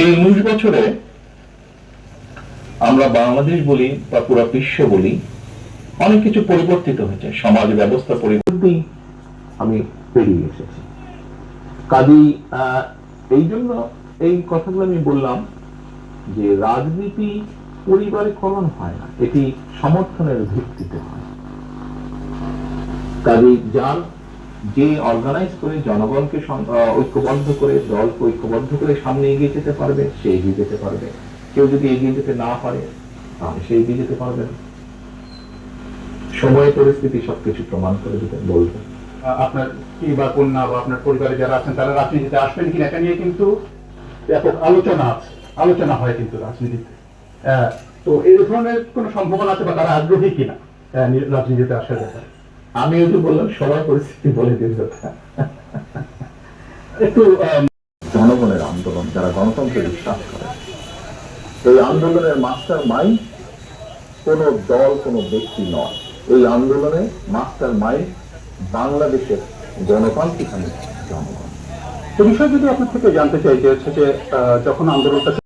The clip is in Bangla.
এই উনিশ বছরে আমরা বাংলাদেশ বলি বা পুরো বিশ্ব বলি, অনেক কিছু পরিবর্তিত হয়েছে, সমাজ ব্যবস্থা পরিবর্তন। আমি পেরিয়ে এসেছি। কাজেই এই জন্য এই কথাগুলো আমি বললাম যে রাজনীতি পরিবারে কলন হয় না, এটি সমর্থনের ভিত্তিতে হয়। কাজেই যার যে অর্গানাইজ করে জনগণকে ঐক্যবদ্ধ করে, দলকে ঐক্যবদ্ধ করে সামনে এগিয়ে যেতে পারবে, সে এগিয়ে যেতে পারবে। কেউ যদি এগিয়ে যেতে না পারে, তাহলে সে এগিয়ে যেতে পারবে না। সময়, পরিস্থিতি সবকিছু প্রমাণ করে দিতে বলবে। আপনার কি বা কন্যা বা আপনার পরিবারে যারা আছেন, তারা রাজনীতিতে আসবেন কিনা এটা নিয়ে কিন্তু ব্যাপক আলোচনা আছে। আলোচনা হয় কিন্তু রাজনীতিতে। তো এই ধরনের কোনো সম্ভাবনা আছে বা তারা আগ্রহী কিনা রাজনীতিতে আসার ব্যাপারে? আমি ওই বললাম, সবার পরিস্থিতি বলে দিল একটু জনগণের আন্দোলন, যারা গণতন্ত্রে বিশ্বাস করে। এই আন্দোলনের মাস্টার মাইন্ড কোন দল, কোন ব্যক্তি নয়। এই আন্দোলনে মাস্টার মাইন্ড বাংলাদেশের গণতান্ত্রিক জনগণ তো বিষয় যদি আপনার থেকে জানতে চাই, যে হচ্ছে যে যখন আন্দোলনটা